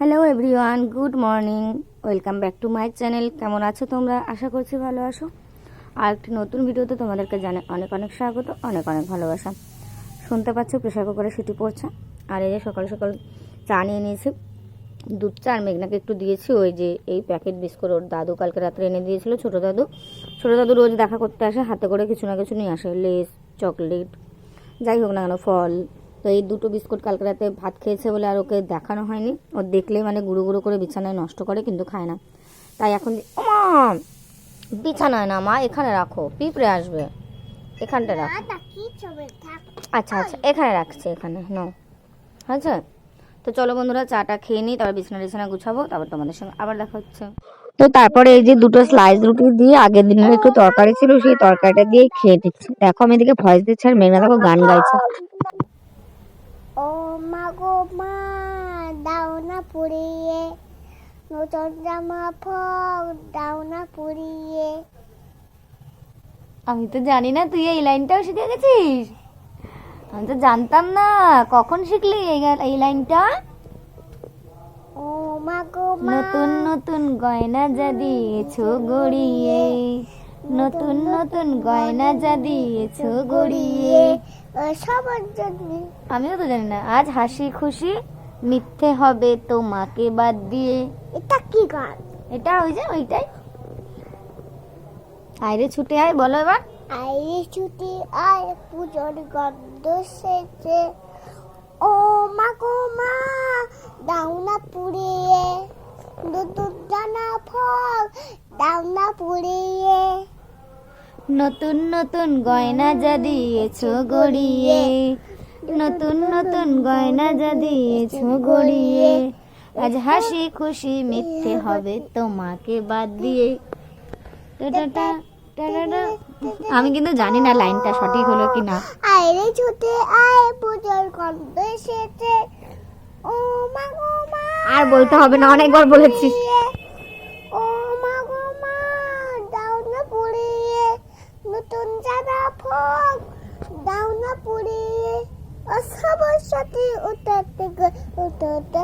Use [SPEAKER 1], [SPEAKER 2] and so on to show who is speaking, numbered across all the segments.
[SPEAKER 1] Hello everyone good morning welcome back to my channel কেমন আছো তোমরা? আশা করছি ভালো আছো। আর একটি নতুন ভিডিওতে তোমাদেরকে জানে অনেক অনেক স্বাগত, অনেক অনেক ভালোবাসা। শুনতে পাচ্ছ প্রেশার কুকারে সিটি পড়ছে। আর এই যে সকাল সকাল চা নিয়ে নিয়েছি। দুধ চা আর মেঘনাকে একটু দিয়েছি। ওই যে এই প্যাকেট বিস্কুট ওর দাদু কালকে রাত্রে এনে দিয়েছিল, ছোটো দাদু। ছোটো দাদু রোজ দেখা করতে আসে, হাতে করে কিছু না কিছু নিয়ে আসে। লেস, চকলেট, যাই হোক না কেন, ফল তো এই দুটো বিস্কুট কালকে রাতে ভাত খেয়েছে বলে আর ওকে দেখানো হয়নি। ও দেখলে মানে গুঁড়ো গুঁড়ো করে বিছানায় নষ্ট করে কিন্তু খায় না। তাই এখন ওমা! বিছানায় না মা এখানে রাখো পিঁপড়ে আসবে। এখানটা রাখো। আচ্ছা আচ্ছা এখানে রাখছে এখানে ন আচ্ছা তো চলো বন্ধুরা চাটা খেয়ে নিই তারপর বিছানা বিছানা গুছাবো তারপর তোমাদের সঙ্গে আবার দেখা হচ্ছে। তো তারপরে এই যে দুটো স্লাইস রুটি দিয়ে আগের দিনের একটু তরকারি ছিল সেই তরকারিটা দিয়ে খেয়ে দিচ্ছি দেখো আমি এদিকে ভয়েস দিচ্ছি আর মেঘনা দেখো গান গাইছে।
[SPEAKER 2] ও মা গো মা দাও না পুড়িয়ে। নতুন জামা ফক দাও না পুড়িয়ে।
[SPEAKER 1] আমি তো জানি না তুই এই লাইনটাও শিখে গেছিস? আমি তো জানতাম না কখন শিখলি এই এই লাইনটা?
[SPEAKER 2] ও মা। গো মা
[SPEAKER 1] নতুন নতুন গয়না যা দিয়েছ গড়িয়ে। নতুন নতুন গয়না যা দিয়েছ গড়িয়ে।
[SPEAKER 2] সবার জন্য
[SPEAKER 1] আমিও তো জানি না আজ হাসি খুশি মিথ্যে হবে তোমাকে বাদ দিয়ে।
[SPEAKER 2] এটা কি গান?
[SPEAKER 1] এটা ওই যে ওইটাই। আয়রে ছুটে আয় বলো এবার।
[SPEAKER 2] আইরে ছুটি আয় পুজোর গন্ধ সেজে। ও মা গো মা দাও না পুড়িয়ে। নতুন জামা ফক দাও না পুড়িয়ে।
[SPEAKER 1] নতুন নতুন গয়না যা দিয়েছ গড়িয়ে। নতুন নতুন গয়না যা দিয়েছ গড়িয়ে। আজ হাসি খুশি মিথ্যে হবে তোমাকে বাদ দিয়ে। আমি কিন্তু জানি না লাইনটা সঠিক হলো কি না।
[SPEAKER 2] আইরে ছুটে আয় পুজোর গন্ধ এসেছে। ও মা গো মা।
[SPEAKER 1] আর বলতে হবে না অনেকবার বলেছি।
[SPEAKER 2] ও মা গো মা দাও না পুড়িয়ে নতুন জামা ফক দাও না পুড়িয়ে ও সবার সাথে উঠাতে উঠাতে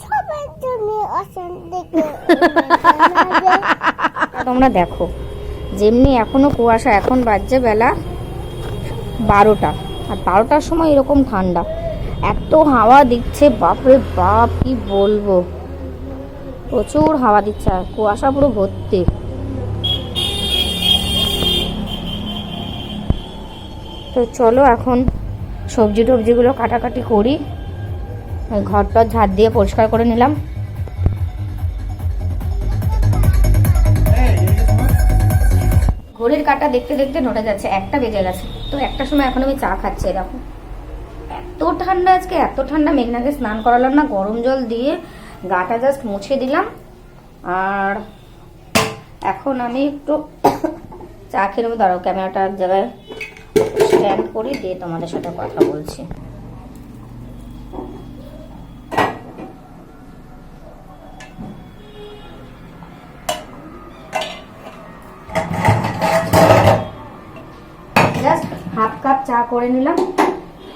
[SPEAKER 2] সবার অসন্দেকে
[SPEAKER 1] তোমরা দেখো, যেমনি এখনও কুয়াশা, এখন বাজছে বেলা বারোটা। আর বারোটার সময় এরকম ঠান্ডা। এত হাওয়া দিচ্ছে, বাপরে বাপ, কি বলব? প্রচুর হাওয়া দিচ্ছে আর কুয়াশা পুরো ভর্তি। তো চলো এখন সবজি টবজিগুলো কাটাকাটি করি। ঘরটা ঝাড় দিয়ে পরিষ্কার করে নিলাম। ঘড়ির কাটা দেখতে দেখতে নটা যাচ্ছে, একটা বেজে গেছে। তো একটা সময় এখন আমি চা খাচ্ছি এরকম এত ঠান্ডা আজকে, এত ঠান্ডা মেঘনাকে স্নান করালাম না, গরম জল দিয়ে গাটা জাস্ট মুছে দিলাম। আর এখন আমি একটু চা খেয়ে নেব। দাঁড়াও, ক্যামেরাটা এক জায়গায় স্ট্যান্ড করি, দিয়ে তোমাদের সাথে কথা বলছি। জাস্ট হাফ কাপ চা করে নিলাম।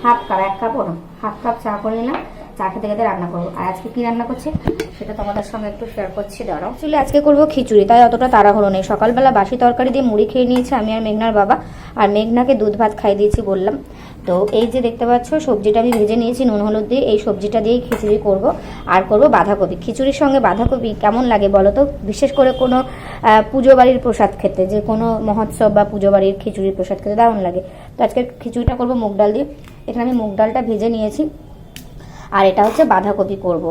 [SPEAKER 1] হাফ কাপ, এক কাপও না হাফ কাপ চা করে নিলাম, চা খেতে খেতে রান্না করব। আর আজকে কি রান্না করছি? সেটা তোমাদের সঙ্গে একটু শেয়ার করছি, দাঁড়াও। চলে আজকে করব খিচুড়ি, তাই অতটা তাড়াহুড়ো নেই। সকালবেলা বাসি তরকারি দিয়ে মুড়ি খেয়ে নিয়েছে আমি আর মেঘনার বাবা। আর মেঘনাকে দুধ ভাত খাই দিয়েছি বললাম। তো এই যে দেখতে পাচ্ছ, সবজিটা আমি ভেজে নিয়েছি, নুন, হলুদ দিয়ে। এই সবজিটা দিয়েই খিচুড়ি করব। আর করব বাঁধাকপি। খিচুড়ির সঙ্গে বাঁধাকপি কেমন লাগে বলো তো? বিশেষ করে কোনো পুজো বাড়ির প্রসাদ খেতে। যে কোনো মহোৎসব বা পুজো বাড়ির খিচুড়ির প্রসাদ খেতে দারুণ লাগে। তো আজকে খিচুড়িটা করব মুগ ডাল দিয়ে। এখানে আমি মুগ ডালটা ভেজে নিয়েছি। আর এটা হচ্ছে বাঁধাকপি করব।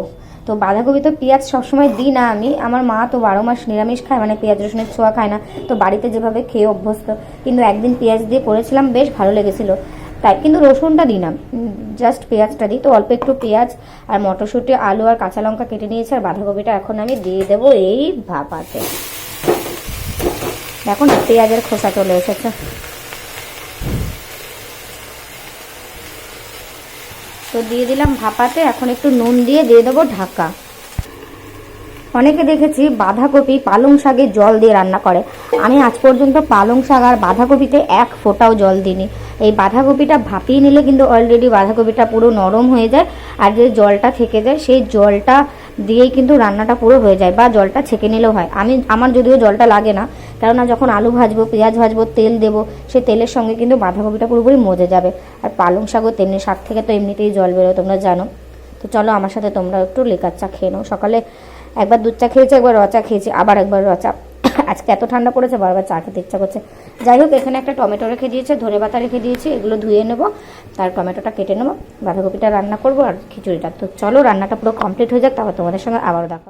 [SPEAKER 1] তো বাঁধাকপি তো পেঁয়াজ সবসময় দিই না আমি। আমার মা তো বারো মাস নিরামিষ খায় মানে পেঁয়াজ রসুনের ছোঁয়া খায় না। তো বাড়িতে যেভাবে খেয়ে অভ্যস্ত। কিন্তু একদিন পেঁয়াজ দিয়ে করেছিলাম, বেশ ভালো লেগেছিল। তাই কিন্তু রসুনটা দিই না। জাস্ট পেঁয়াজটা দিই। তো অল্প একটু পেঁয়াজ আর মটরশুঁটি, আলু আর কাঁচা লঙ্কা কেটে নিয়েছি আর বাঁধাকপিটা এখন আমি দিয়ে দেবো এই ভাপাতে। দেখো না, পেঁয়াজের খোসা চলে এসেছে। তো দিয়ে দিলাম ভাপাতে। এখন একটু নুন দিয়ে দিয়ে দেবো ঢাকা। অনেকে দেখেছি বাঁধাকপি পালং শাকে জল দিয়ে রান্না করে। আমি আজ পর্যন্ত পালং শাক আর বাঁধাকপিতে এক ফোঁটাও জল দিইনি। এই বাঁধাকপিটা ভাপিয়ে নিলে কিন্তু অলরেডি বাঁধাকপিটা পুরো নরম হয়ে যায়। আর যে জলটা থেকে যায়, সেই জলটা দিয়েই কিন্তু রান্নাটা পুরো হয়ে যায় বা জলটা ছেঁকে নিলেও হয়। আমি, আমার যদিও জলটা লাগে না, কেননা যখন আলু ভাজবো, পেঁয়াজ ভাজবো, তেল দেবো, সে তেলের সঙ্গে কিন্তু বাঁধাকপিটা পুরোপুরি মজে যাবে। আর পালং শাকও তেমনি, শাক থেকে তো এমনিতেই জল বেরোয়, তোমরা জানো। তো চলো আমার সাথে তোমরা একটু লেকার চা খেয়ে নাও। সকালে একবার দুধ চা খেয়েছি, একবার রচা খেয়েছি, আবার একবার রচা আজকে এত ঠান্ডা পড়েছে, বারবার চা খেতে ইচ্ছা করছে। যাই হোক, এখানে একটা টমেটো রেখে দিয়েছে, ধনে পাতা রেখে দিয়েছি, এগুলো ধুয়ে নেব, তার টমেটোটা কেটে নেব, বাঁধাকপিটা রান্না করব আর খিচুড়িটা। তো চলো, রান্নাটা পুরো কমপ্লিট হয়ে যাক, তারপর তোমাদের সঙ্গে আবারও দেখা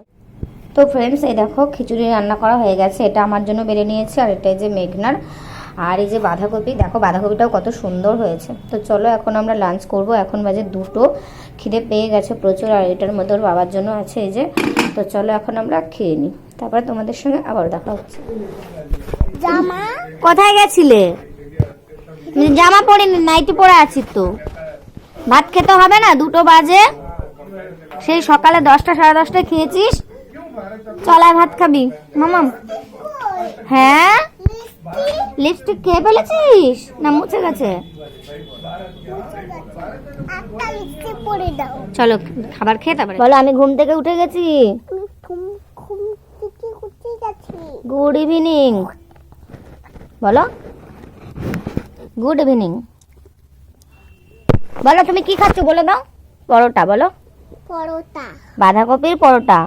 [SPEAKER 1] তো ফ্রেন্ডস এই দেখো, খিচুড়ি রান্না করা হয়ে গেছে, এটা আমার জন্য বেড়ে নিয়েছি, আর এটা এই যে মেঘনার। আর এই যে বাঁধাকপি, দেখো, বাঁধাকপিটাও কত সুন্দর হয়েছে। তো চলো, এখন আমরা লাঞ্চ করব, এখন বাজে দুটো, খিদে পেয়ে গেছে প্রচুর, আর এটার মধ্যে ওর বাবার জন্য আছে এই যে। তো চলো, এখন আমরা খেয়ে নিই। তারপরে তোমাদের সঙ্গে আবার দেখা হচ্ছে।
[SPEAKER 2] জামা?
[SPEAKER 1] কোথায় গেছিলে? জামা পরিনি নাইটি পরে আছি তো। ভাত খেতে হবে না? দুটো বাজে। সেই সকালে দশটা সাড়ে দশটায় খেয়েছিস? চলায় ভাত খাবি। মামাম হ্যাঁ? লিপস্টিক খেয়ে ফেলেছিস? না মুছে গেছে? চলো খাবার খেয়ে তারপরে বলো আমি ঘুম থেকে উঠে গেছি
[SPEAKER 2] আমি ঘুম ঘুম থেকে উঠে গেছি
[SPEAKER 1] গুড ইভিনিং বলো। গুড ইভিনিং বলো তুমি কি খাচ্ছ? বলে দাও। পরোটা বলো।
[SPEAKER 2] পরোটা।
[SPEAKER 1] বাঁধাকপির পরোটা।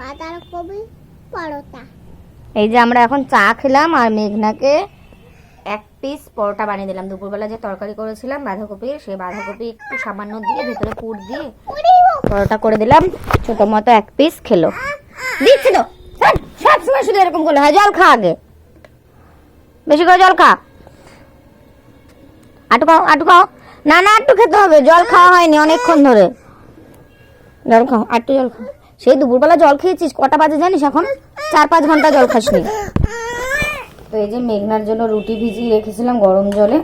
[SPEAKER 2] বাঁধাকপি পরোটা।
[SPEAKER 1] এই যে আমরা এখন চা খেলাম আর মেঘনাকে এক পিস পরোটা বানিয়ে দিলাম। দুপুরবেলা যে তরকারি করেছিলাম বাঁধাকপির সেই বাঁধাকপি একটু সামান্য দিয়ে ভিতরে পুর দিয়ে পরোটা করে দিলাম। ছোট মতো এক পিস খেলো। দিচ্ছি তো। ছাড়, সব সময় শুধু এরকম করলে হয় জল খা আগে। বেশি করে জল খা। আটু খাও আটু খাও। না না একটু খেতে হবে জল খাওয়া হয়নি অনেকক্ষণ ধরে। জল খাও আটটু জল খাও। সেই দুপুরবেলা জল খেয়েছিস কটা বাজে জানিস এখন? চার পাঁচ ঘণ্টা জল খাসনি। তো এই যে মেঘনার জন্য রুটি ভিজিয়ে রেখেছিলাম গরম জলে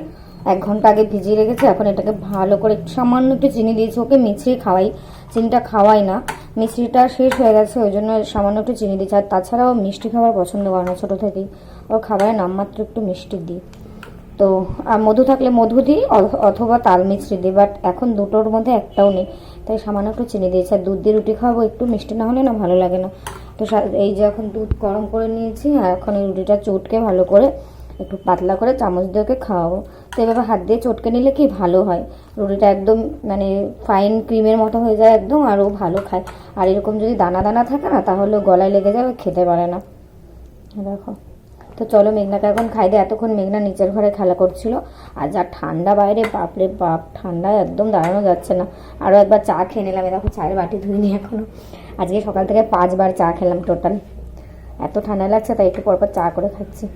[SPEAKER 1] এক ঘণ্টা আগে ভিজিয়ে রেখেছি, এখন এটাকে ভালো করে সামান্য একটু চিনি দিয়েছি, ওকে মিছরি খাওয়াই, চিনিটা খাওয়াই না। মিছরিটা শেষ হয়ে গেছে, ওই জন্য সামান্য একটু চিনি দিচ্ছি আর তাছাড়াও মিষ্টি খাবার পছন্দ করে না ছোটো থেকেই। ওর খাবারে নামমাত্র একটু মিষ্টি দিই। তো, আর মধু থাকলে মধু দিই অথ- অথবা তাল মিছরি দিই বাট এখন দুটোর মধ্যে একটাও নেই। তাই সামান্য একটু চিনি দিয়েছি। আর দুধ দিয়ে রুটি খাওয়াবো, একটু মিষ্টি না হলে না ভালো লাগে না। তো এই যে এখন দুধ গরম করে নিয়েছি, আর এখন এই রুটিটা চটকে ভালো করে একটু পাতলা করে চামচ দিয়ে খাওয়াবো। তো এভাবে হাত দিয়ে চটকে নিলে কি ভালো হয়? রুটিটা একদম মানে ফাইন ক্রিমের মতো হয়ে যায় একদম, আর ও ভালো খায়। আর এরকম যদি দানা দানা থাকে না, তাহলে গলায় লেগে ও খেতে পারে না। দেখো। তো চলো মেঘনাকে এখন খাই দে এতক্ষণ মেঘনা নিচের ঘরে খেলা করছিল। আর যা ঠান্ডা বাইরে, বাপরে বাপ, ঠান্ডায় একদম দাঁড়ানো যাচ্ছে না। আরও একবার চা খেয়ে নিলাম। দেখো চায়ের বাটি ধুইনি এখনও। আজকে সকাল থেকে পাঁচবার চা খেলাম টোটাল এত ঠান্ডা লাগছে, তাই একটু পরপর চা করে খাচ্ছি।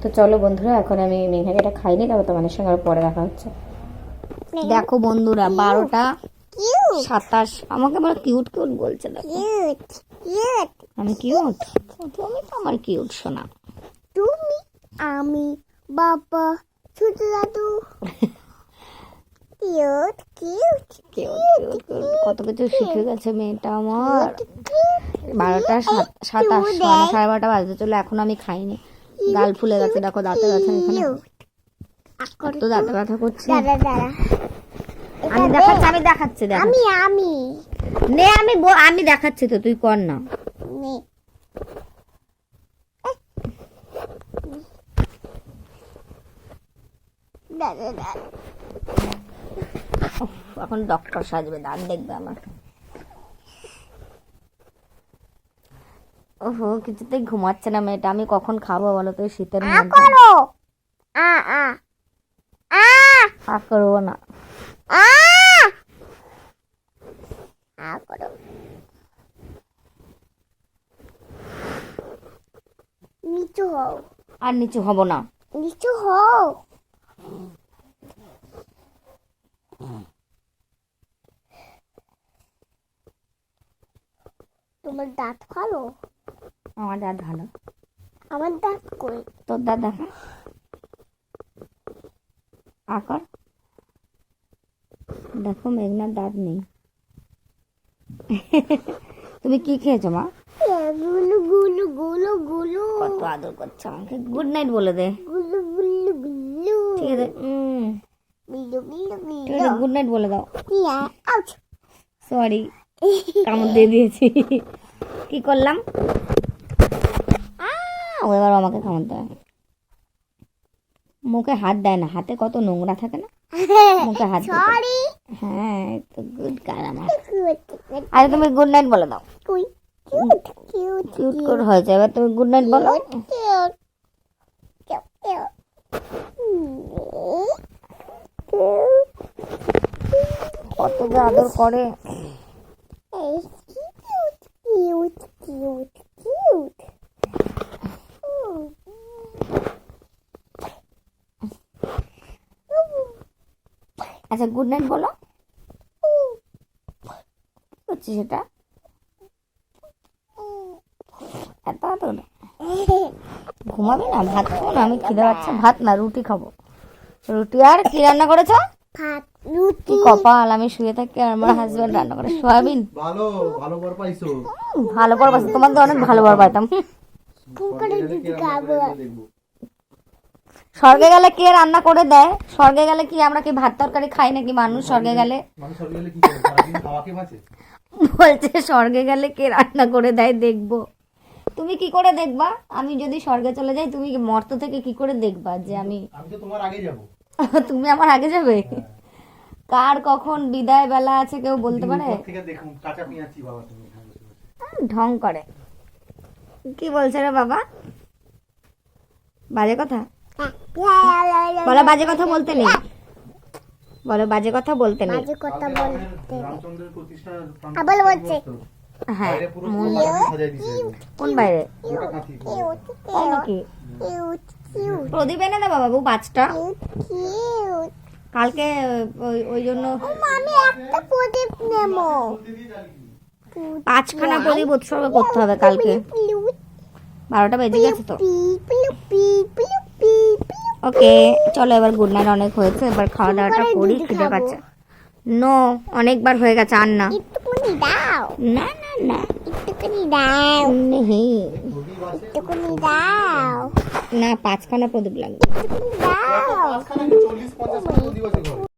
[SPEAKER 1] তো চলো বন্ধুরা এখন আমি মেঘনাকে এটা খাইনি তারপর তোমাদের সঙ্গে আরও পরে দেখা হচ্ছে। দেখো বন্ধুরা বারোটা সাতাশ আমাকে বলে কিউট কিউট বলছে দেখো। আমি কিউট তুমি তো আমার কিউট শোনা
[SPEAKER 2] তুমি আমি বাবা ছোট দাদু। কিউট কিউট
[SPEAKER 1] কিউট কত কিছু শিখে গেছে মেয়েটা আমার। বারোটা সাত সাতাশ মানে সাড়ে বারোটা বাজতে চলো এখন আমি খাইনি। গাল ফুলে গেছে দেখো দাঁতে ব্যথা এখানে। তো দাঁতে ব্যথা করছে?
[SPEAKER 2] দাদা দাদা।
[SPEAKER 1] আমি দেখাচ্ছি আমি দেখাচ্ছি দেখ
[SPEAKER 2] আমি আমি।
[SPEAKER 1] নে আমি আমি দেখাচ্ছি তো তুই কর না। এখন ডক্টর সাজবে দাঁত দেখবে আমার ওহো কিছুতেই ঘুমাচ্ছে না মেয়েটা। আমি কখন খাব বলো তো শীতের মধ্যে?
[SPEAKER 2] করো! আ আ আ!
[SPEAKER 1] আ করব না।
[SPEAKER 2] আ! আ করো। নিচু হও।
[SPEAKER 1] আর নিচু হব না।
[SPEAKER 2] নিচু হও। তোমার দাঁত ভালো?
[SPEAKER 1] আমার দাঁত ভালো।
[SPEAKER 2] আমার দাঁত কই?
[SPEAKER 1] তোর দাঁত দেখা। আকার দেখো মেঘনার দাঁত নেই। তুমি কি খেয়েছো মা?
[SPEAKER 2] গুলু গুলু গুলু গুলু।
[SPEAKER 1] কত আদর করছে আমাকে। গুড নাইট বলে দে।
[SPEAKER 2] গুলু গুলু গুলু।
[SPEAKER 1] ঠিক আছে ঠিক আছে গুড নাইট বলে দাও। সরি কামড় দিয়ে দিয়েছি। কি করলাম? ও এবার আমাকে কামড় দেয়। মুখে হাত দেয় না হাতে কত নোংরা থাকে না? মুখে হাত
[SPEAKER 2] সরি
[SPEAKER 1] হ্যাঁ। তো গুড গার্ল আমার। আরে তুমি গুড নাইট বলে দাও।
[SPEAKER 2] কিউট
[SPEAKER 1] করে হয়েছে এবার তুমি গুড নাইট বলো। কত যে আদর করে। আচ্ছা গুড নাইট বলো। করছিস সেটা। এত আদর ঘুমাবি না ভাত খাব না আমি খিদে পাচ্ছে ভাত না রুটি খাব। রুটি আর কি রান্না করেছ?
[SPEAKER 2] ভাত রুটি।
[SPEAKER 1] কপাল আমি শুয়ে থাকি আর আমার হাজবেন্ড রান্না করে সোয়াবিন।
[SPEAKER 3] ভালো ভালো বর পাইছো।
[SPEAKER 1] ভালো বর পাইছি তোমার তো অনেক ভালো বর পাইতাম
[SPEAKER 2] করে দিতে খাব
[SPEAKER 3] দেখব
[SPEAKER 1] স্বর্গে গেলে কে রান্না করে দেয়? স্বর্গে গেলে কি আমরা কি ভাত তরকারি খাই নাকি মানুষ স্বর্গে গেলে? বলছে স্বর্গে গেলে কে রান্না করে দেয়? দেখব। তুমি কি করে দেখবা? আমি যদি স্বর্গে চলে যাই তুমি মর্ত থেকে কি করে দেখবা যে আমি
[SPEAKER 3] আমি তো তোমার আগে যাব।
[SPEAKER 1] তুমি আমার আগে যাবে? কার কখন বিদায় বেলা আছে কেউ বলতে পারে। ঢং করে। কি বলছে রে বাবা? বাজে কথা? বলো বাজে কথা বলতে নেই। বলো বাজে কথা বলতে নেই।
[SPEAKER 2] মাঝে কথা বলতে
[SPEAKER 3] রামের- রামচন্দ্রের প্রতিষ্ঠা
[SPEAKER 2] আবার বলছে।
[SPEAKER 1] হ্যাঁ। কোন বাইরে? প্রদীপ এনে দেবা বাবু পাঁচটা। কালকে ওই ওই জন্য
[SPEAKER 2] আমি একটা প্রদীপ নেব।
[SPEAKER 1] পাঁচখানা প্রদীপ উৎসর্গ করতে হবে কালকে। বারোটা বেজে গেছে তো। ওকে চলো এবার গুড নাইট অনেক হয়েছে এবার খাওয়া দাওয়াটা করি খিদে পাচ্ছে। নো অনেকবার হয়ে গেছে আর না।
[SPEAKER 2] দাও।
[SPEAKER 1] না না না।
[SPEAKER 2] দাও। দাও।
[SPEAKER 1] না পাঁচখানা প্রদীপ লাগবে।
[SPEAKER 2] দাও।